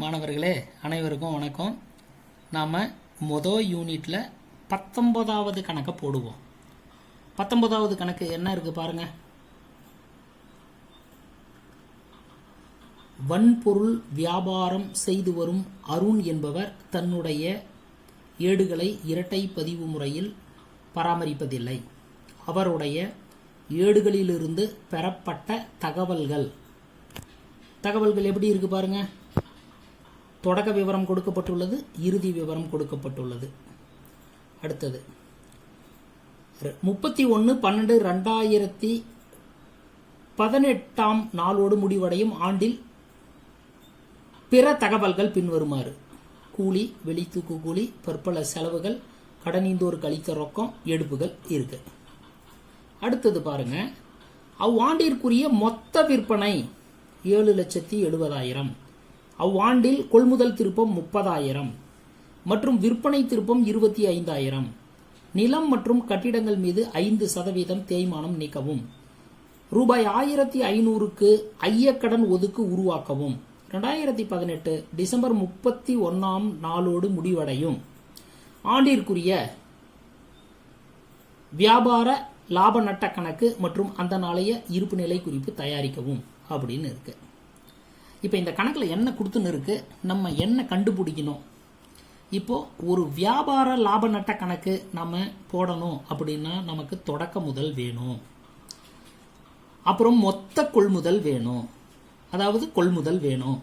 மாணவர்களே அனைவருக்கும் வணக்கம். நாம் மொதல் யூனிட்டில் பத்தொன்பதாவது கணக்கை போடுவோம். பத்தொன்பதாவது கணக்கு என்ன இருக்குது பாருங்கள் வன்பொருள் வியாபாரம் செய்து வரும் அருண் என்பவர் தன்னுடைய ஏடுகளை இரட்டை பதிவு முறையில் பராமரிப்பதில்லை. அவருடைய ஏடுகளிலிருந்து பெறப்பட்ட தகவல்கள். தகவல்கள் எப்படி இருக்குது பாருங்கள் தொடக்க விவரம் கொடுக்கப்பட்டுள்ளது இறுதி விவரம் கொடுக்கப்பட்டுள்ளது. அடுத்தது முப்பத்தி ஒன்று பன்னெண்டு ரெண்டாயிரத்தி பதினெட்டாம் நாளோடு முடிவடையும் ஆண்டில் பிற தகவல்கள் பின்வருமாறு. கூலி வெளித்தூக்கு கூலி பற்பல செலவுகள் கடனீந்தோர் கழித்த ரொக்கம் எடுப்புகள் இருக்கு. அடுத்தது பாருங்க அவ்வாண்டிற்குரிய மொத்த விற்பனை ஏழு லட்சத்தி எழுபதாயிரம். அவ்வாண்டில் கொள்முதல் திருப்பம் முப்பதாயிரம் மற்றும் விற்பனை திருப்பம் இருபத்தி ஐந்தாயிரம். நிலம் மற்றும் கட்டிடங்கள் மீது ஐந்து சதவீதம் தேய்மானம் நீக்கவும். ரூபாய் ஆயிரத்தி ஐநூறுக்கு ஐயக்கடன் ஒதுக்கு உருவாக்கவும். ரெண்டாயிரத்தி பதினெட்டு டிசம்பர் முப்பத்தி ஒன்னாம் நாளோடு முடிவடையும். ஆண்டிற்குரிய வியாபார லாப நட்ட கணக்கு மற்றும் அந்த நாளைய இருப்பு நிலை குறிப்பு தயாரிக்கவும் அப்படின்னு இருக்குது இப்போ இந்த கணக்கில் என்ன கொடுத்துன்னு இருக்கு? நம்ம என்ன கண்டுபிடிக்கணும்? இப்போ ஒரு வியாபார லாப நட்ட கணக்கு நம்ம போடணும் அப்படின்னா நமக்கு தொடக்க முதல் வேணும். அப்புறம் மொத்த கொள்முதல் வேணும். அதாவது கொள்முதல் வேணும்.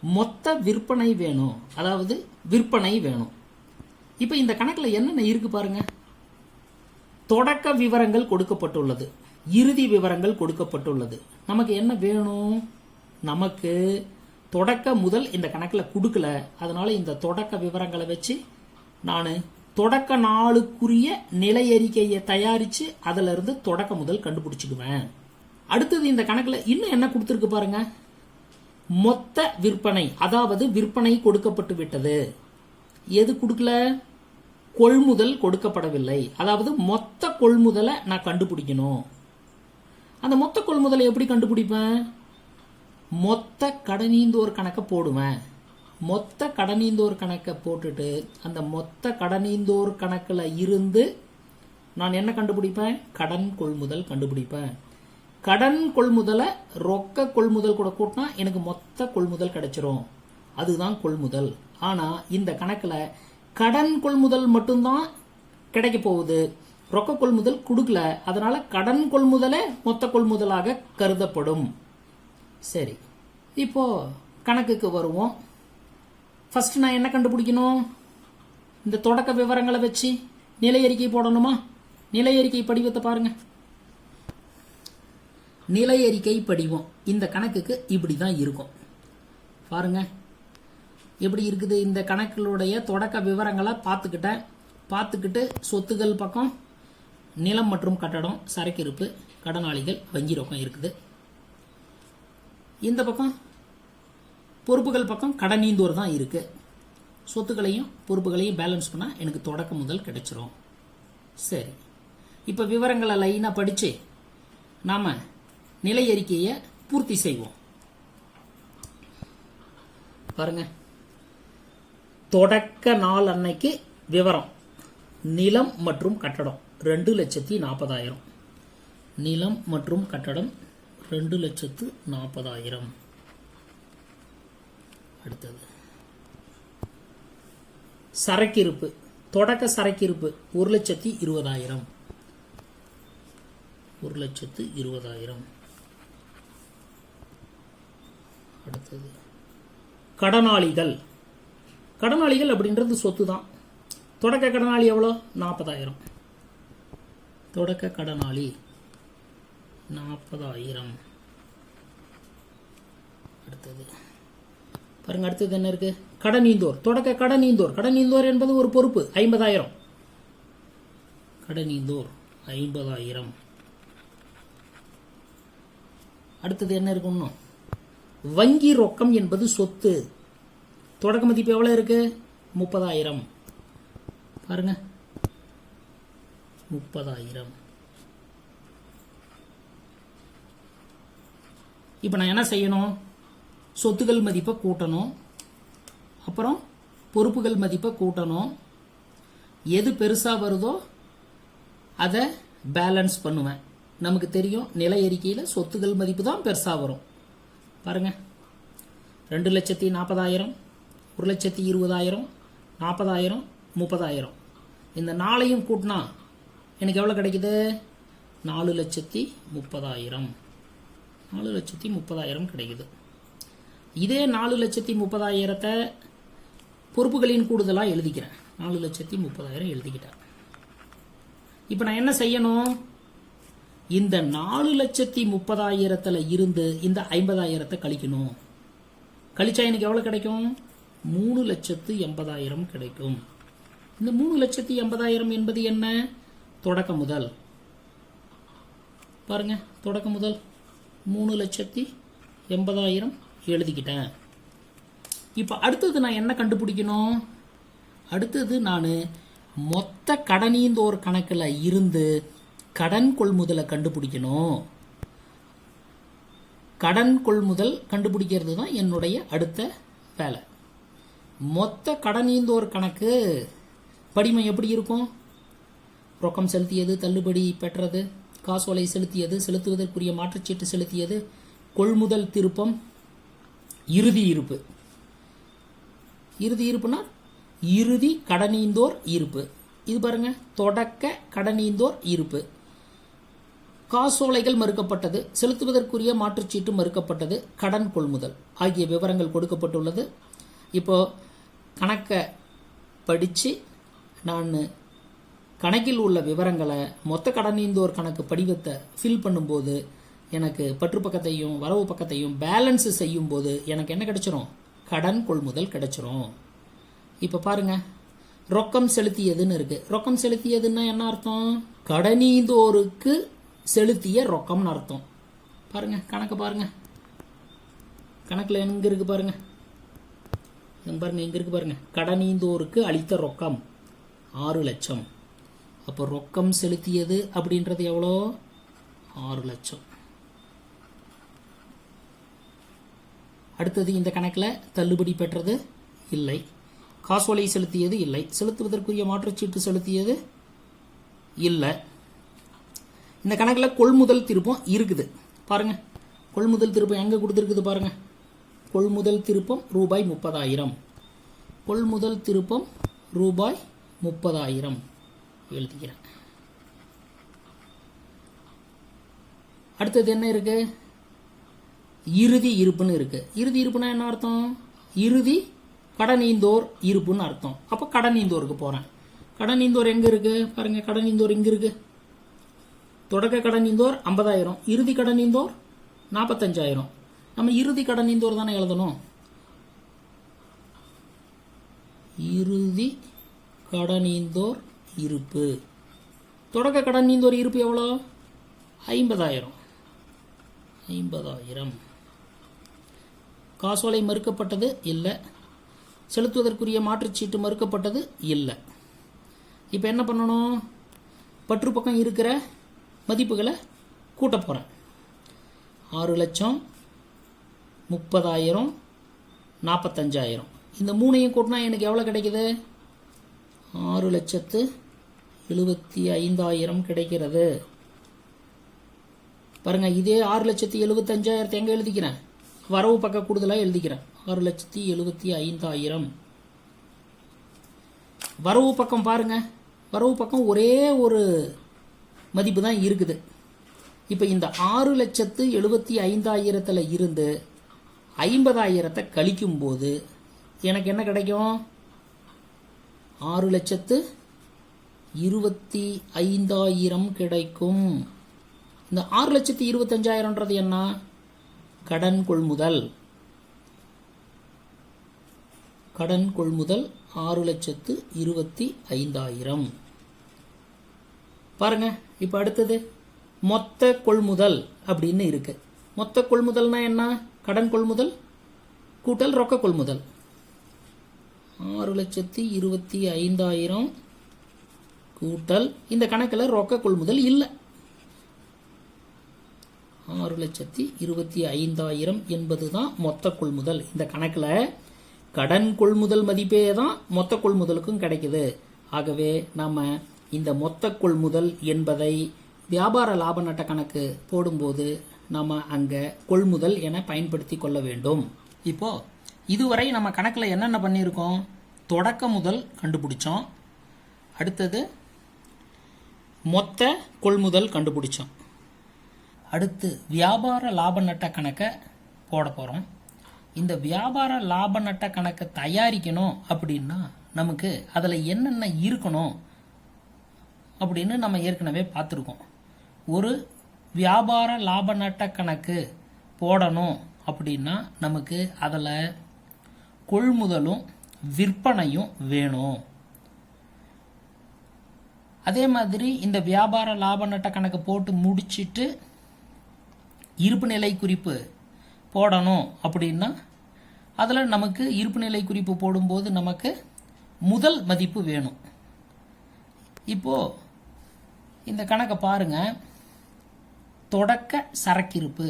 மொத்த விற்பனை வேணும். அதாவது விற்பனை வேணும். இப்போ இந்த கணக்கில் என்னென்ன இருக்கு பாருங்க? தொடக்க விவரங்கள் கொடுக்கப்பட்டுள்ளது. இறுதி விவரங்கள் கொடுக்கப்பட்டுள்ளது. நமக்கு என்ன வேணும்? நமக்கு தொடக்க முதல் இந்த கணக்கில் கொடுக்கல. அதனால இந்த தொடக்க விவரங்களை வச்சு நான் தொடக்க நாளுக்குரிய நிலை அறிக்கையை தயாரித்து அதில் இருந்து தொடக்க முதல் கண்டுபிடிச்சிக்குவேன் அடுத்தது இந்த கணக்கில் இன்னும் என்ன கொடுத்துருக்கு பாருங்க? மொத்த விற்பனை அதாவது விற்பனை கொடுக்கப்பட்டு விட்டது. எது கொடுக்கல? கொள்முதல் கொடுக்கப்படவில்லை. அதாவது மொத்த கொள்முதலை நான் கண்டுபிடிக்கணும். அந்த மொத்த கொள்முதலை எப்படி கண்டுபிடிப்பேன்? மொத்த கடனீந்தோர் கணக்கை போடுவேன். மொத்த கடனீந்தோர் கணக்கை போட்டுட்டு அந்த மொத்த கடனீந்தோர் கணக்கில் இருந்து நான் என்ன கண்டுபிடிப்பேன்? கடன் கொள்முதல் கண்டுபிடிப்பேன். கடன் கொள்முதலை ரொக்க கொள்முதல் கூட கூட்டினா எனக்கு மொத்த கொள்முதல் கிடைச்சிரும். அதுதான் கொள்முதல். ஆனால் இந்த கணக்கில் கடன் கொள்முதல் மட்டும்தான் கிடைக்க போகுது. ரொக்க கொள்முதல் கொடுக்கல. அதனால கடன் கொள்முதலே மொத்த கொள்முதலாக கருதப்படும். சரி. இப்போ கணக்குக்கு வருவோம். ஃபர்ஸ்ட் நான் என்ன கண்டுபிடிக்கணும்? இந்த தொடக்க விவரங்களை வச்சு நிலை அறிக்கை போடணுமா? நிலை அறிக்கை படிவத்தை பாருங்க. நிலை அறிக்கை படிவம். இந்த கணக்குக்கு இப்படி தான் இருக்கும். பாருங்க. எப்படி இருக்குது? இந்த கணக்குகளுடைய தொடக்க விவரங்களை பார்த்துக்கிட்டேன். பார்த்துக்கிட்டு சொத்துக்கள் பக்கம் நிலம் மற்றும் கட்டடம் சரக்கு இருப்பு கடனாளிகள் வங்கி ரொக்கம் இருக்குது. இந்த பக்கம் பொறுப்புகள் பக்கம் கடனீந்தோர் தான் இருக்குது சொத்துக்களையும் பொறுப்புகளையும் பேலன்ஸ் பண்ணால் எனக்கு தொடக்க முதல் கிடைச்சிரும். சரி. இப்போ விவரங்களை லைனாக படித்து நாம் நிலை அறிக்கையை பூர்த்தி செய்வோம். பாருங்க. தொடக்க நாள் அன்னைக்கு விவரம். நிலம் மற்றும் கட்டடம். ரெண்டு லட்சத்தி நாற்பதாயிரம். நிலம் மற்றும் கட்டடம் ரெண்டு லட்சத்து நாற்பதாயிரம். அடுத்தது. சரக்கிருப்பு. தொடக்க சரக்கிருப்பு ஒரு லட்சத்தி இருபதாயிரம். ஒரு லட்சத்து இருபதாயிரம். அடுத்தது. கடனாளிகள். கடனாளிகள் அப்படின்றது சொத்து தான் தொடக்க கடனாளி எவ்வளோ? நாற்பதாயிரம். தொடக்க கடனாளி. நாற்பதாயிரம். அடுத்தது. பாருங்க அடுத்தது என்ன இருக்கு? கடனீந்தோர். தொடக்க கடனீந்தோர். கடனீந்தோர் என்பது ஒரு பொறுப்பு. ஐம்பதாயிரம். கடனீந்தோர். ஐம்பதாயிரம். அடுத்தது என்ன இருக்குன்னு வங்கி ரொக்கம் என்பது சொத்து. தொடக்க மதிப்பு எவ்வளவு இருக்கு? முப்பதாயிரம். பாருங்க. முப்பதாயிரம். இப்போ நான் என்ன செய்யணும்? சொத்துக்கள் மதிப்பை கூட்டணும். அப்புறம் பொறுப்புகள் மதிப்பை கூட்டணும். எது பெருசாக வருதோ அதை பேலன்ஸ் பண்ணுவேன். நமக்கு தெரியும் நில அறிக்கையில் சொத்துகள் மதிப்பு தான் பெருசாக வரும். பாருங்க. ரெண்டு லட்சத்தி நாற்பதாயிரம் ஒரு லட்சத்தி இருபதாயிரம் நாற்பதாயிரம் முப்பதாயிரம். இந்த நாளையும் கூட்டினா எனக்கு எவ்வளோ கிடைக்குது? நாலு லட்சத்தி முப்பதாயிரம். நாலு லட்சத்தி முப்பதாயிரம் கிடைக்குது. இதே நாலு லட்சத்தி முப்பதாயிரத்தை பொறுப்புகளின் கூடுதலாக எழுதிக்கிறேன். நாலு லட்சத்தி முப்பதாயிரம் எழுதிக்கிட்டேன் இப்போ நான் என்ன செய்யணும்? இந்த நாலு லட்சத்தி முப்பதாயிரத்தில் இருந்து இந்த ஐம்பதாயிரத்தை கழிக்கணும். கழிச்சா எனக்கு எவ்வளோ கிடைக்கும்? மூணு லட்சத்து எண்பதாயிரம் கிடைக்கும். இந்த மூணு லட்சத்தி எண்பதாயிரம் என்பது என்ன? தொடக்க முதல். பாருங்க தொடக்க முதல். மூணு லட்சத்தி எண்பதாயிரம் எழுதிக்கிட்டேன். இப்போ அடுத்தது நான் என்ன கண்டுபிடிக்கணும்? அடுத்தது நான் மொத்த கடனீந்தோர் கணக்கில் இருந்து கடன் கொள்முதலை கண்டுபிடிக்கணும். கடன் கொள்முதல் கண்டுபிடிக்கிறது தான் என்னுடைய அடுத்த வேலை. மொத்த கடனீந்தோர் கணக்கு படிமை எப்படி இருக்கும்? ரொக்கம் செலுத்தியது தள்ளுபடி பெற்றது காசோலை செலுத்தியது செலுத்துவதற்குரிய மாற்றுச்சீட்டு செலுத்தியது கொள்முதல் திருப்பம் இறுதி இருப்பு. இறுதி இருப்புனா இறுதி கடனீந்தோர் இருப்பு. இது பாருங்க தொடக்க கடனீந்தோர் இருப்பு. காசோலைகள் மறுக்கப்பட்டது செலுத்துவதற்குரிய மாற்றுச்சீட்டு மறுக்கப்பட்டது கடன் கொள்முதல் ஆகிய விவரங்கள் கொடுக்கப்பட்டுள்ளது. இப்போ கணக்கை படித்து நான் கணக்கில் உள்ள விவரங்களை மொத்த கடனீந்தோர் கணக்கு படிவத்தை ஃபில் பண்ணும்போது எனக்கு பற்று பக்கத்தையும் வரவு பக்கத்தையும் பேலன்ஸ் செய்யும்போது எனக்கு என்ன கிடைச்சிரும்? கடன் கொள்முதல் கிடைச்சிரும். இப்போ பாருங்க. ரொக்கம் செலுத்தியதுன்னு இருக்கு. ரொக்கம் செலுத்தியதுன்னா என்ன அர்த்தம்? கடனீந்தோருக்கு செலுத்திய ரொக்கம்னு அர்த்தம். பாருங்க கணக்கு பாருங்க. கணக்கில் எங்க இருக்கு பாருங்க. பாருங்க எங்க இருக்கு பாருங்க. கடனீந்தோருக்கு அளித்த ரொக்கம் ஆறு லட்சம். அப்போ ரொக்கம் செலுத்தியது அப்படின்றது எவ்வளோ? ஆறு லட்சம். அடுத்தது இந்த கணக்கில் தள்ளுபடி பெற்றது இல்லை. காசோலை செலுத்தியது இல்லை. செலுத்துவதற்குரிய மாற்றுச்சீட்டு செலுத்தியது இல்லை. இந்த கணக்கில் கொள்முதல் திருப்பம் இருக்குது. பாருங்க. கொள்முதல் திருப்பம் எங்கே கொடுத்துருக்குது பாருங்க. கொள்முதல் திருப்பம் ரூபாய் முப்பதாயிரம். கொள்முதல் திருப்பம் ரூபாய் முப்பதாயிரம். எழுதிக்கிறேன். அடுத்தது என்ன இருக்கு? இறுதி இருப்புன்னு இருக்கு. இறுதி இருப்புனா என்ன அர்த்தம்? இறுதி கடனீந்தோர் இருப்புன்னு அர்த்தம். அப்போ கடனீந்தோருக்கு போறேன். கடனீந்தோர் எங்க இருக்கு? பாருங்க கடனீந்தோர் இங்க இருக்கு. தொடக்க கடனீந்தோர் ஐம்பதாயிரம் இறுதி கடனீந்தோர் நாற்பத்தஞ்சாயிரம் நம்ம இறுதி கடனீந்தோர் தானே எழுதணும்? இறுதி கடனீந்தோர் இருப்பு. தொடக்க ஒரு இருப்பு எவ்வளோ? ஐம்பதாயிரம். ஐம்பதாயிரம். காசோலை மறுக்கப்பட்டது இல்லை. செலுத்துவதற்குரிய மாற்றுச்சீட்டு மறுக்கப்பட்டது இல்லை. இப்போ என்ன பண்ணணும்? பற்று பக்கம் இருக்கிற மதிப்புகளை கூட்ட போகிறேன் ஆறு லட்சம் முப்பதாயிரம் நாற்பத்தஞ்சாயிரம் இந்த மூணையும் கூட்டினா எனக்கு எவ்வளோ கிடைக்குது? ஆறு லட்சத்து எழுபத்தி ஐந்தாயிரம் கிடைக்கிறது. பாருங்க இதே ஆறு லட்சத்தி எழுபத்தஞ்சாயிரத்தை எங்கே எழுதிக்கிறேன்? வரவு பக்க கூடுதலாக எழுதிக்கிறேன். ஆறு லட்சத்தி எழுபத்தி ஐந்தாயிரம். வரவு பக்கம் பாருங்க வரவு பக்கம் ஒரே ஒரு மதிப்பு தான் இருக்குது. இப்போ இந்த ஆறு லட்சத்து எழுபத்தி ஐந்தாயிரத்தில் இருந்து ஐம்பதாயிரத்தை கழிக்கும் போது எனக்கு என்ன கிடைக்கும்? ஆறு லட்சத்து இருபத்தி ஐந்தாயிரம் கிடைக்கும். இந்த ஆறு லட்சத்தி இருபத்தஞ்சாயிரம்ன்றது என்ன? கடன் கொள்முதல். கடன் கொள்முதல் ஆறு லட்சத்து இருபத்தி ஐந்தாயிரம். பாருங்க இப்போ அடுத்தது மொத்த கொள்முதல் அப்படின்னு இருக்கு. மொத்த கொள்முதல்னா என்ன? கடன் கொள்முதல் கூட்டல் ரொக்க கொள்முதல். ஆறு லட்சத்தி இருபத்தி ஐந்தாயிரம் கூட்டல் இந்த கணக்கில் ரொக்க கொள்முதல் இல்லை. ஆறு லட்சத்தி இருபத்தி ஐந்தாயிரம் என்பது தான் மொத்த கொள்முதல். இந்த கணக்கில் கடன் கொள்முதல் மதிப்பே தான் மொத்த கொள்முதலுக்கும் கிடைக்குது. ஆகவே நாம் இந்த மொத்த கொள்முதல் என்பதை வியாபார லாப நட்ட கணக்கு போடும்போது நாம் அங்கே கொள்முதல் என பயன்படுத்தி கொள்ள வேண்டும். இப்போ இதுவரை நம்ம கணக்கில் என்னென்ன பண்ணியிருக்கோம்? தொடக்க முதல் கண்டுபிடிச்சோம். அடுத்தது மொத்த கொள்முதல் கண்டுபிடிச்சோம். அடுத்து வியாபார லாப நட்ட கணக்கை போட போகிறோம் இந்த வியாபார லாப நட்ட கணக்கை தயாரிக்கணும் அப்படின்னா நமக்கு அதில் என்னென்ன இருக்கணும் அப்படின்னு நம்ம ஏற்கனவே பார்த்துருக்கோம். ஒரு வியாபார லாப நட்ட கணக்கு போடணும் அப்படின்னா நமக்கு அதில் கொள்முதலும் விற்பனையும் வேணும். அதே மாதிரி இந்த வியாபார லாப நட்ட கணக்கு போட்டு முடிச்சிட்டு இருப்பு நிலை குறிப்பு போடணும் அப்படின்னா அதில் நமக்கு இருப்பு நிலை குறிப்பு போடும்போது நமக்கு முதல் மதிப்பு வேணும். இப்போ இந்த கணக்கை பாருங்கள் தொடக்க சரக்கிருப்பு.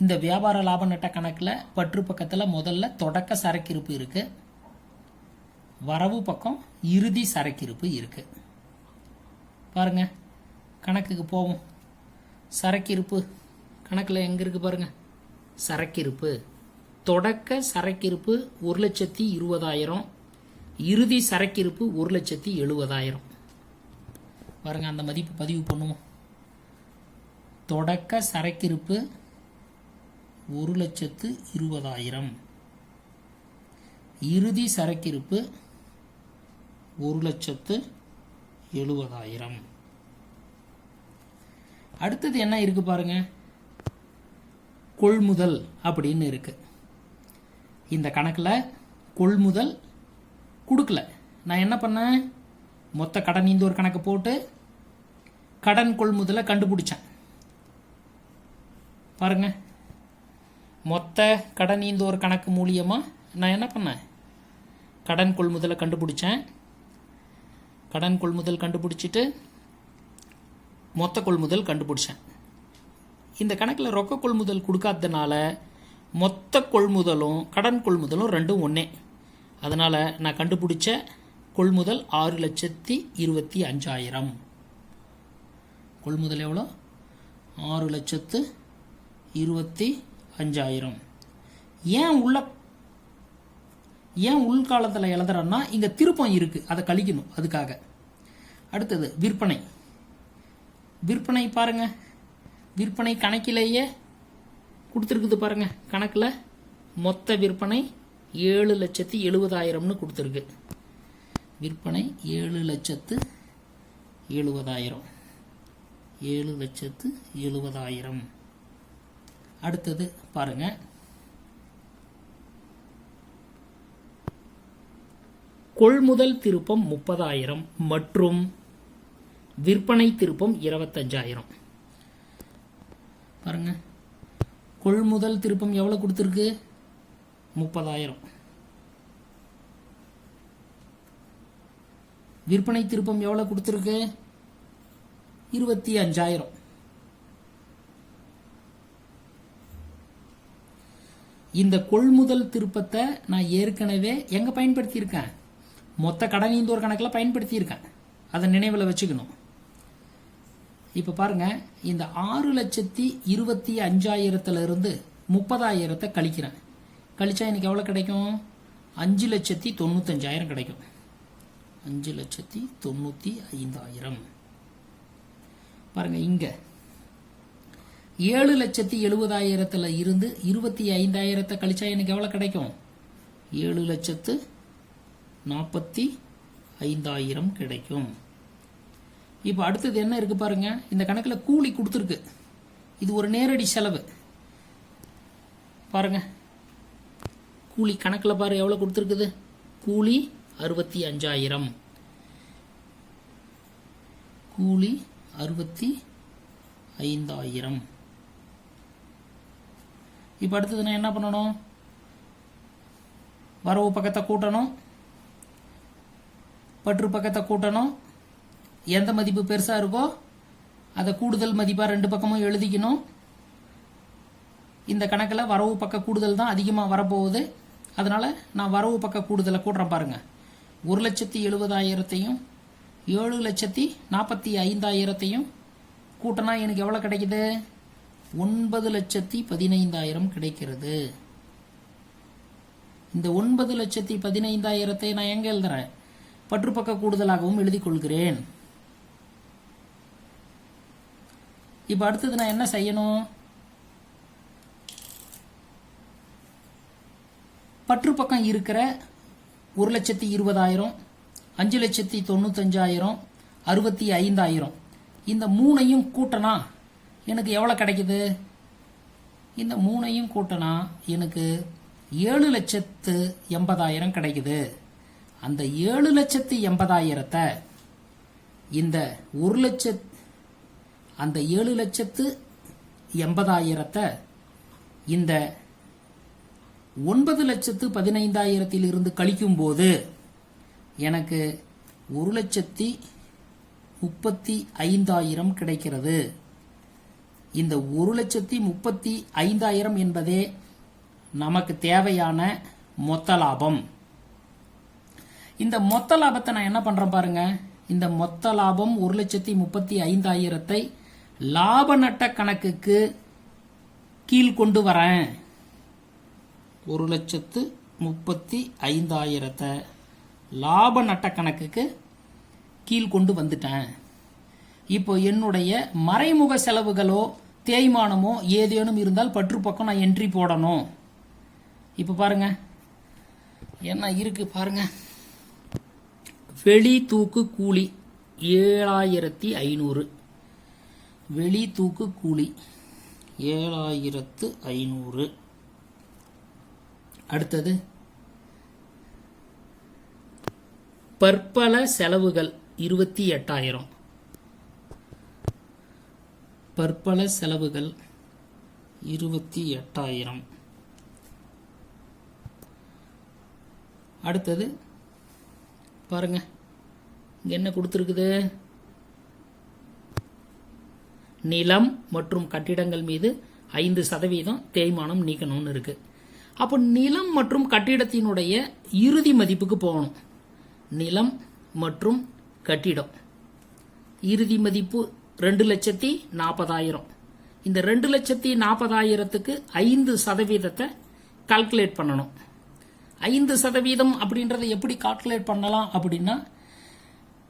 இந்த வியாபார லாப நட்ட கணக்கில் பற்று பக்கத்தில் முதல்ல தொடக்க சரக்கிருப்பு இருக்குது வரவு பக்கம் இறுதி சரக்கிருப்பு இருக்கு. பாருங்க கணக்குக்கு போவோம். சரக்கிருப்பு கணக்கில் எங்கே இருக்கு பாருங்க? சரக்கிருப்பு. தொடக்க சரக்கிருப்பு ஒரு லட்சத்தி இருபதாயிரம் இறுதி சரக்கிருப்பு ஒரு லட்சத்தி எழுபதாயிரம். பாருங்க அந்த மதிப்பு பதிவு பண்ணுவோம். தொடக்க சரக்கிருப்பு ஒரு லட்சத்து இருபதாயிரம். இறுதி சரக்கிருப்பு ஒரு லட்சத்து எழுபதாயிரம். அடுத்தது என்ன இருக்கு பாருங்க? கொள்முதல் அப்படின்னு இருக்கு. இந்த கணக்கில் கொள்முதல் கொடுக்கல. நான் என்ன பண்ணேன்? மொத்த கடன் இந்த ஒரு கணக்கு போட்டு கடன் கொள்முதலை கண்டுபிடிச்சேன். பாருங்க. மொத்த கடன் இந்த ஒரு கணக்கு மூலியமாக நான் என்ன பண்ணேன்? கடன் கொள்முதலை கண்டுபிடிச்சேன். கடன் கொள்முதல் கண்டுபிடிச்சிட்டு மொத்த கொள்முதல் கண்டுபிடிச்சேன். இந்த கணக்கில் ரொக்க கொள்முதல் கொடுக்காததுனால மொத்த கொள்முதலும் கடன் கொள்முதலும் ரெண்டும் ஒன்றே அதனால் நான் கண்டுபிடிச்ச கொள்முதல் ஆறு லட்சத்தி இருபத்தி அஞ்சாயிரம். கொள்முதல் எவ்வளோ? ஆறு லட்சத்து இருபத்தி அஞ்சாயிரம். ஏன் உள்ள ஏன் உள்காலத்தில் எழுதுறோன்னா இங்கே திருப்பம் இருக்குது அதை கழிக்கணும் அதுக்காக. அடுத்தது விற்பனை. விற்பனை பாருங்க. விற்பனை கணக்கிலேயே கொடுத்துருக்குது பாருங்க கணக்கில். மொத்த விற்பனை ஏழு லட்சத்தி எழுபதாயிரம்னு கொடுத்துருக்கு. விற்பனை ஏழு லட்சத்து எழுபதாயிரம். ஏழு லட்சத்து எழுபதாயிரம். அடுத்தது பாருங்கள் கொள்முதல் திருப்பம் முப்பதாயிரம் மற்றும் விற்பனை திருப்பம் இருபத்தஞ்சாயிரம். பாருங்க. கொள்முதல் திருப்பம் எவ்வளோ கொடுத்துருக்கு? முப்பதாயிரம். விற்பனை திருப்பம் எவ்வளோ கொடுத்துருக்கு? இருபத்தி அஞ்சாயிரம். இந்த கொள்முதல் திருப்பத்தை நான் ஏற்கனவே எங்கே பயன்படுத்தியிருக்கேன்? மொத்த கடனையும் இந்த ஒரு கணக்கில் பயன்படுத்தியிருக்கேன். அதை நினைவில் வச்சுக்கணும். இப்போ பாருங்கள் இந்த ஆறு லட்சத்தி இருபத்தி அஞ்சாயிரத்துலேருந்து முப்பதாயிரத்தை கழிக்கிறேன். கழிச்சா எனக்கு எவ்வளோ கிடைக்கும்? அஞ்சு லட்சத்தி தொண்ணூத்தஞ்சாயிரம் கிடைக்கும். அஞ்சு லட்சத்தி தொண்ணூற்றி ஐந்தாயிரம். பாருங்க இங்கே. ஏழு லட்சத்தி எழுபதாயிரத்தில் இருந்து இருபத்தி ஐந்தாயிரத்தை கழிச்சா எனக்கு எவ்வளோ கிடைக்கும்? ஏழு லட்சத்து நாற்பத்தி ஐந்தாயிரம் கிடைக்கும். இப்போ அடுத்தது என்ன இருக்கு பாருங்க. இந்த கணக்கில் கூலி கொடுத்துருக்கு. இது ஒரு நேரடி செலவு. பாருங்க. கூலி கணக்கில் பாரு எவ்வளோ கொடுத்துருக்குது? கூலி அறுபத்தி அஞ்சாயிரம் கூலி அறுபத்தி ஐந்தாயிரம். இப்போ அடுத்தது நான் என்ன பண்ணணும்? வரவு பக்கத்தை கூட்டணும். பற்று பக்கத்தை கூட்டணும். எந்த மதிப்பு பெருசாக இருக்கோ அதை கூடுதல் மதிப்பாக ரெண்டு பக்கமும் எழுதிக்கணும். இந்த கணக்கில் வரவு பக்க கூடுதல் தான் அதிகமாக வரப்போகுது. அதனால் நான் வரவு பக்க கூடுதலை கூட்டுறேன் பாருங்க. ஒரு லட்சத்தி எழுபதாயிரத்தையும் ஏழு லட்சத்தி நாற்பத்தி ஐந்தாயிரத்தையும் கூட்டினா எனக்கு எவ்வளோ கிடைக்குது? ஒன்பது லட்சத்தி பதினைந்தாயிரம் கிடைக்கிறது. இந்த ஒன்பது லட்சத்தி பதினைந்தாயிரத்தை நான் எங்கே எழுதுறேன்? பற்றுப்பக்க கூடுதலாகவும் எழுதிக் கொள்கிறேன் இப்போ அடுத்தது நான் என்ன செய்யணும்? பற்று பக்கம் இருக்கிற ஒரு லட்சத்தி இருபதாயிரம் அஞ்சு லட்சத்தி தொண்ணூத்தஞ்சாயிரம் அறுபத்தி ஐந்தாயிரம். இந்த மூணையும் கூட்டனா எனக்கு எவ்வளோ கிடைக்குது? இந்த மூணையும் கூட்டனா எனக்கு ஏழு லட்சத்து எண்பதாயிரம் கிடைக்குது. அந்த ஏழு லட்சத்து எண்பதாயிரத்தை இந்த ஒரு லட்ச அந்த ஏழு லட்சத்து எண்பதாயிரத்தை இந்த ஒன்பது லட்சத்து பதினைந்தாயிரத்தில் இருந்து கழிக்கும் போது எனக்கு ஒரு லட்சத்தி முப்பத்தி ஐந்தாயிரம் கிடைக்கிறது. இந்த ஒரு லட்சத்தி முப்பத்தி ஐந்தாயிரம் என்பதே நமக்கு தேவையான மொத்த லாபம். இந்த மொத்த லாபத்தை நான் என்ன பண்றேன் பாருங்க. இந்த மொத்த லாபம் ஒரு லட்சத்தி முப்பத்தி ஐந்தாயிரத்தை லாப நட்ட கணக்குக்கு கீழ் கொண்டு வரேன். ஒரு லட்சத்து முப்பத்தி ஐந்தாயிரத்தை லாப நட்ட கணக்குக்கு கீழ் கொண்டு வந்துட்டேன். இப்போ என்னுடைய மறைமுக செலவுகளோ தேய்மானமோ ஏதேனும் இருந்தால் பற்று பக்கம் நான் என்ட்ரி போடணும். இப்போ பாருங்க. என்ன இருக்கு பாருங்கள் வெளி தூக்கு கூலி ஏழாயிரத்தி ஐநூறு. வெளி தூக்கு கூலி ஏழாயிரத்து ஐநூறு. அடுத்தது பற்பல செலவுகள் இருபத்தி எட்டாயிரம். பற்பல செலவுகள் இருபத்தி எட்டாயிரம். அடுத்தது பாருங்கள் இங்கே என்ன கொடுத்துருக்குது? நிலம் மற்றும் கட்டிடங்கள் மீது ஐந்து சதவீதம் தேய்மானம் நீக்கணும்னு இருக்கு. அப்போ நிலம் மற்றும் கட்டிடத்தினுடைய இறுதி மதிப்புக்கு போகணும். நிலம் மற்றும் கட்டிடம். இறுதி மதிப்பு ரெண்டு லட்சத்தி நாற்பதாயிரம். இந்த ரெண்டு லட்சத்தி நாற்பதாயிரத்துக்கு ஐந்து சதவீதத்தை கால்குலேட் பண்ணணும். ஐந்து சதவீதம் அப்படின்றத எப்படி கால்குலேட் பண்ணலாம் அப்படின்னா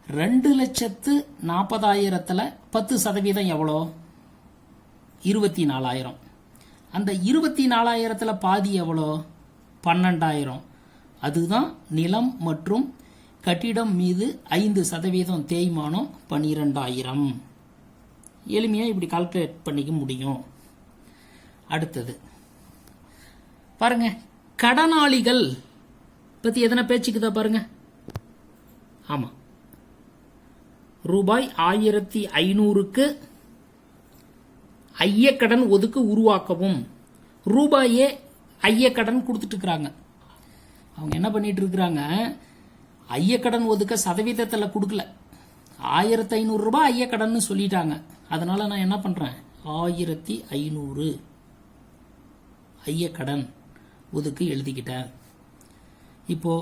ரெண்டு லட்சத்து நாற்பதாயிரத்தில் பத்து சதவீதம் எவ்வளோ? இருபத்தி நாலாயிரம் அந்த இருபத்தி நாலாயிரத்தில் பாதி எவ்வளோ? பன்னெண்டாயிரம். அதுதான் நிலம் மற்றும் கட்டிடம் மீது ஐந்து சதவீதம் தேய்மானம் பன்னிரெண்டாயிரம் எளிமையாக இப்படி கால்குலேட் பண்ணிக்க முடியும். அடுத்தது. பாருங்க கடனாளிகள் பற்றி எதனா பேச்சுக்குதா பாருங்க? ஆமாம் ரூபாய் ஆயிரத்தி ஐநூறுக்கு ஐயக்கடன் ஒதுக்கு உருவாக்கவும். ரூபாயே ஐயக்கடன் கொடுத்துட்டு இருக்கிறாங்க அவங்க என்ன பண்ணிட்டு இருக்கிறாங்க ஐயக்கடன் ஒதுக்க சதவீதத்தில் கொடுக்கல. ஆயிரத்தி ஐநூறு ரூபாய் ஐயக்கடன்னு சொல்லிட்டாங்க. அதனால நான் என்ன பண்றேன்? ஆயிரத்தி ஐநூறு ஐயக்கடன் ஒதுக்கு எழுதிக்கிட்டேன். இப்போ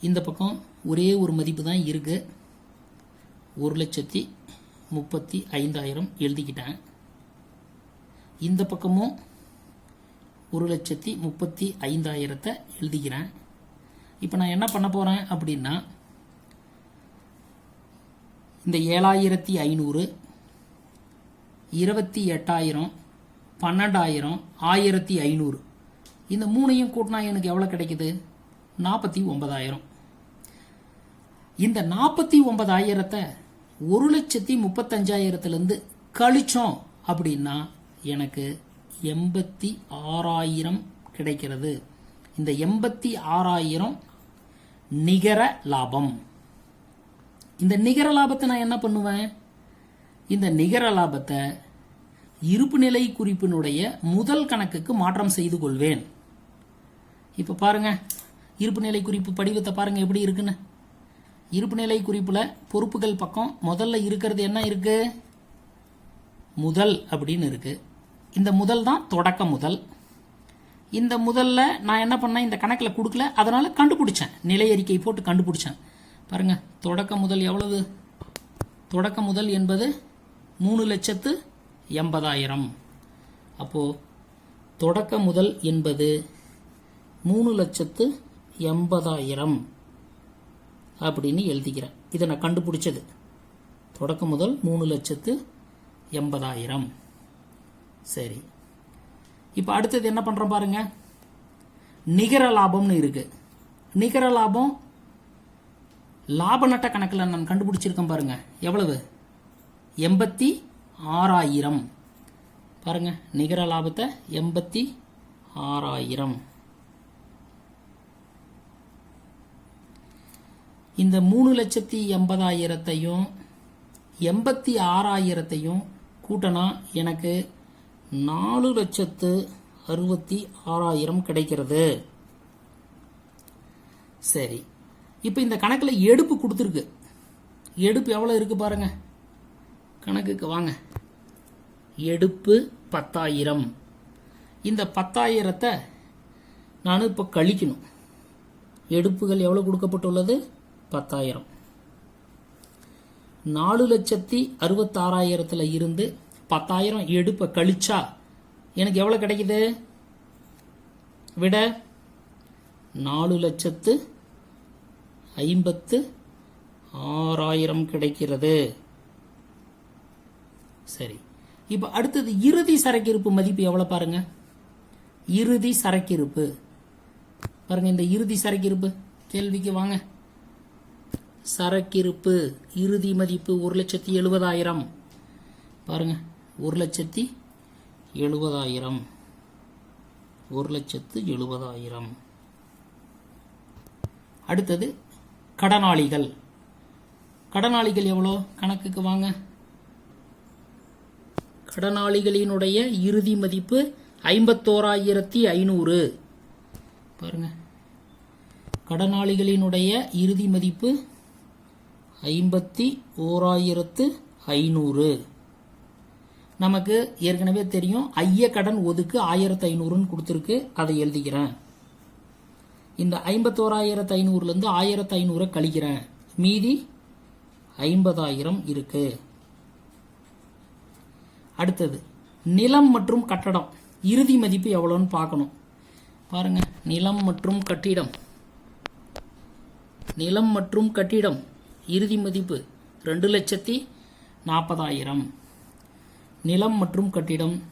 இந்த பக்கம் ஒரே ஒரு மதிப்பு தான் இருக்குது ஒரு லட்சத்தி முப்பத்தி ஐந்தாயிரம் எழுதிக்கிட்டேன் இந்த பக்கமும் ஒரு லட்சத்தி முப்பத்தி ஐந்தாயிரத்தை எழுதிக்கிறேன். இப்போ நான் என்ன பண்ண போகிறேன் அப்படின்னா இந்த ஏழாயிரத்தி ஐநூறு இருபத்தி எட்டாயிரம் பன்னெண்டாயிரம் ஆயிரத்தி ஐநூறு இந்த மூணையும் கூட்டினா எனக்கு எவ்வளோ கிடைக்குது? நாற்பத்தி ஒன்பதாயிரம். இந்த நாற்பத்தி ஒன்பதாயிரத்தை ஒரு லட்சத்தி முப்பத்தஞ்சாயிரத்துலேருந்து கழிச்சோம் அப்படின்னா எனக்கு எண்பத்தி ஆறாயிரம் கிடைக்கிறது. இந்த எண்பத்தி ஆறாயிரம் நிகர லாபம். இந்த நிகர லாபத்தை நான் என்ன பண்ணுவேன்? இந்த நிகர லாபத்தை இருப்பு நிலை குறிப்பினுடைய முதல் கணக்குக்கு மாற்றம் செய்து கொள்வேன். இப்போ பாருங்க இருப்பு நிலை குறிப்பு படிவத்தை பாருங்க எப்படி இருக்குன்னு. இருப்பு நிலை பொறுப்புகள் பக்கம் முதல்ல இருக்கிறது என்ன இருக்கு? முதல் அப்படின்னு இருக்கு. இந்த முதல் தான் தொடக்க முதல். இந்த முதல்ல நான் என்ன பண்ணேன் இந்த கணக்கில் கொடுக்கல அதனால் கண்டுபிடிச்சேன். நிலை அறிக்கை போட்டு கண்டுபிடிச்சேன். பாருங்கள் தொடக்க முதல் எவ்வளவு? தொடக்க முதல் என்பது மூணு லட்சத்து எண்பதாயிரம். அப்போது தொடக்க முதல் என்பது மூணு லட்சத்து எண்பதாயிரம். அப்படின்னு எழுதிக்கிறேன். இதை நான் கண்டுபிடிச்சது. தொடக்கம் முதல் மூணு லட்சத்து எண்பதாயிரம். சரி. இப்போ அடுத்தது என்ன பண்ணுறோம் பாருங்க. நிகர லாபம்னு இருக்கு. நிகர லாபம் லாப நட்ட கணக்கில் நான் கண்டுபிடிச்சிருக்கேன் பாருங்க. எவ்வளவு? எண்பத்தி ஆறாயிரம். பாருங்க நிகர லாபத்தை எண்பத்தி ஆறாயிரம். இந்த மூணு லட்சத்தி எண்பதாயிரத்தையும் எண்பத்தி ஆறாயிரத்தையும் கூட்டினா எனக்கு நாலு லட்சத்து அறுபத்தி ஆறாயிரம் கிடைக்கிறது. சரி. இப்போ இந்த கணக்கில் எடுப்பு கொடுத்துருக்கு. எடுப்பு எவ்வளோ இருக்குது பாருங்க. கணக்குக்கு வாங்க. எடுப்பு பத்தாயிரம். இந்த பத்தாயிரத்தை நான் இப்போ கழிக்கணும். எடுப்புகள் எவ்வளோ கொடுக்கப்பட்டுள்ளது? பத்தாயிரம். நாலு லட்சத்தி அறுபத்தாறாயிரத்தில் இருந்து பத்தாயிரம் எடுப்பை கழிச்சா எனக்கு எவ்வளோ கிடைக்குது? விட நாலு லட்சத்து ஐம்பத்து ஆறாயிரம் கிடைக்கிறது. சரி. இப்போ அடுத்தது இறுதி சரக்கிருப்பு மதிப்பு எவ்வளோ பாருங்க? இறுதி சரக்கிருப்பு பாருங்க இந்த இறுதி சரக்கிருப்பு கேள்விக்கு வாங்க. சரக்கிருப்பு இறுதி மதிப்பு ஒரு லட்சத்தி எழுபதாயிரம். பாருங்க ஒரு லட்சத்தி எழுபதாயிரம். ஒரு லட்சத்து எழுபதாயிரம். அடுத்தது கடனாளிகள். கடனாளிகள் எவ்வளோ? கணக்குக்கு வாங்க. கடனாளிகளினுடைய இறுதி மதிப்பு ஐம்பத்தோராயிரத்தி ஐநூறு. பாருங்க கடனாளிகளினுடைய இறுதி மதிப்பு ஐம்பத்தி ஓராயிரத்து ஐநூறு. நமக்கு ஏற்கனவே தெரியும் ஐய கடன் ஒதுக்கு ஆயிரத்து ஐநூறுன்னு கொடுத்துருக்கு அதை எழுதிக்கிறேன். இந்த ஐம்பத்தோராயிரத்து ஐநூறுலேருந்து ஆயிரத்து ஐநூறை கழிக்கிறேன். மீதி ஐம்பதாயிரம் இருக்கு. அடுத்தது நிலம் மற்றும் கட்டடம். இறுதி மதிப்பு எவ்வளோன்னு பார்க்கணும். பாருங்க நிலம் மற்றும் கட்டிடம். நிலம் மற்றும் கட்டிடம். இறுதி மதிப்பு ரெண்டு லட்சத்தி நாற்பதாயிரம். நிலம் மற்றும் கட்டிடம்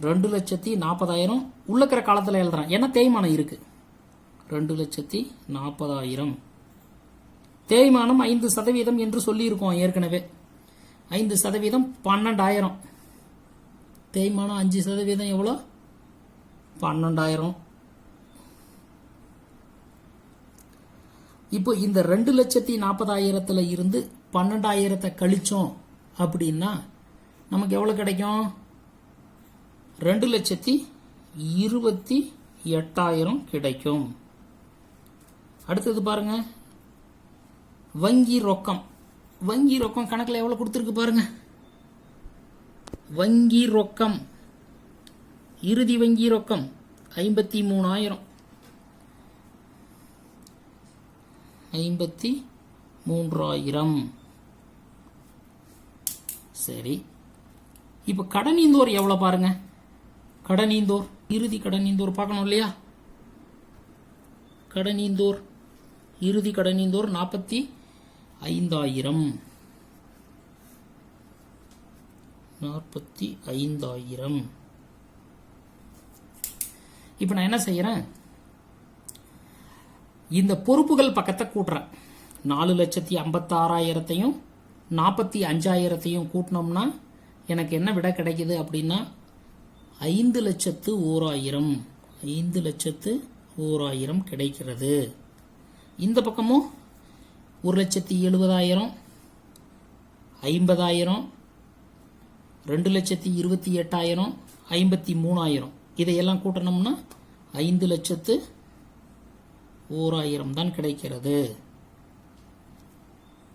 ரெண்டு லட்சத்தி நாற்பதாயிரம். உள்ளக்கிற காலத்தில் எழுதுறேன். ஏன்னா தேய்மானம் இருக்குது ரெண்டு லட்சத்தி நாற்பதாயிரம். தேய்மானம் ஐந்து சதவீதம் என்று சொல்லியிருக்கோம் ஏற்கனவே. ஐந்து சதவீதம் பன்னெண்டாயிரம். தேய்மானம் அஞ்சு சதவீதம் எவ்வளோ? பன்னெண்டாயிரம். இப்போ இந்த ரெண்டு லட்சத்தி நாற்பதாயிரத்துல இருந்து பன்னெண்டாயிரத்தை கழிச்சோம் அப்படின்னா நமக்கு எவ்வளோ கிடைக்கும்? ரெண்டு லட்சத்தி இருபத்தி எட்டாயிரம் கிடைக்கும். அடுத்தது பாருங்க. வங்கி ரொக்கம். வங்கி ரொக்கம் கணக்கில் எவ்வளோ கொடுத்துருக்கு பாருங்க. வங்கி ரொக்கம். இறுதி வங்கி ரொக்கம் ஐம்பத்தி மூணாயிரம். ஐம்பத்தி மூன்றாயிரம். சரி. இப்போ கடனீந்தோர் எவ்வளோ பாருங்க? கடனீந்தோர் இறுதி கடனீந்தோர் பார்க்கணும் இல்லையா? கடனீந்தோர் இறுதி கடனீந்தோர் நாற்பத்தி ஐந்தாயிரம். நாற்பத்தி ஐந்தாயிரம். இப்போ நான் என்ன செய்கிறேன் இந்த பொறுப்புகள் பக்கத்தை கூட்டுறேன். நாலு லட்சத்தி ஐம்பத்தாறாயிரத்தையும் நாற்பத்தி அஞ்சாயிரத்தையும் கூட்டினோம்னா எனக்கு என்ன விட கிடைக்குது அப்படின்னா ஐந்து லட்சத்து ஓராயிரம். ஐந்து லட்சத்து ஓராயிரம் கிடைக்கிறது. இந்த பக்கமும் ஒரு லட்சத்தி எழுபதாயிரம் ஐம்பதாயிரம் ரெண்டு லட்சத்தி இருபத்தி எட்டாயிரம் ஐம்பத்தி மூணாயிரம். இதையெல்லாம் கூட்டணும்னா ஐந்து லட்சத்து ஓராயிரம் தான் கிடைக்கிறது.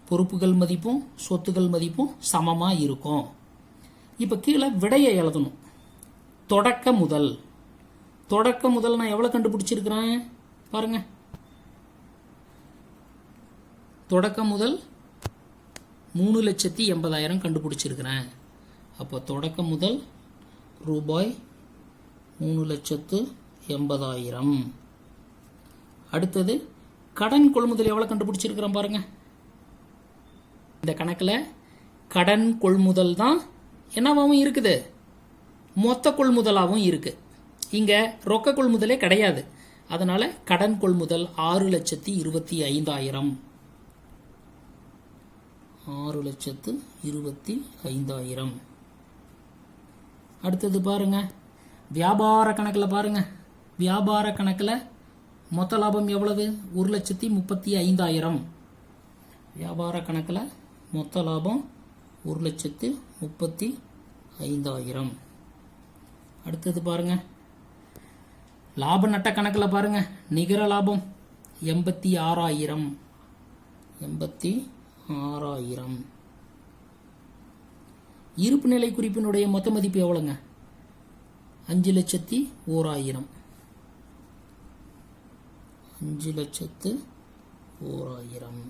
பொறுப்புகள் மதிப்பும் சொத்துகள் மதிப்பும் சமமாக இருக்கும். இப்போ கீழே விடையை எழுதணும். தொடக்க முதல். தொடக்க முதல் நான் எவ்வளோ கண்டுபிடிச்சிருக்கிறேன்? பாருங்க. தொடக்க முதல் மூணு லட்சத்தி எண்பதாயிரம் கண்டுபிடிச்சிருக்கிறேன். அப்போ தொடக்க முதல் ரூபாய் மூணு லட்சத்து எண்பதாயிரம். அடுத்தது கடன் கொள்முதல் எவ்வளோ கண்டுபிடிச்சிருக்கிறோம் பாருங்க. இந்த கணக்கில் கடன் கொள்முதல் தான் என்னவாகவும் இருக்குது. மொத்த கொள்முதலாகவும் இருக்குது இங்கே ரொக்க கொள்முதலே கிடையாது. அதனால் கடன் கொள்முதல் ஆறு லட்சத்தி இருபத்தி ஐந்தாயிரம். ஆறு லட்சத்து இருபத்தி ஐந்தாயிரம். அடுத்தது பாருங்க வியாபார கணக்கில் பாருங்கள் வியாபார கணக்கில் மொத்த லாபம் எவ்வளவு? ஒரு லட்சத்தி முப்பத்தி ஐந்தாயிரம். வியாபார கணக்கில் மொத்த லாபம் ஒரு லட்சத்து முப்பத்தி ஐந்தாயிரம். அடுத்தது பாருங்க. லாப நட்ட கணக்கில் பாருங்க. நிகர லாபம் எண்பத்தி ஆறாயிரம். எண்பத்தி ஆறாயிரம். இருப்பு நிலை குறிப்பினுடைய மொத்த மதிப்பு எவ்வளோங்க அஞ்சு லட்சத்தி ஓராயிரம். அஞ்சு லட்சத்து ஓராயிரம்.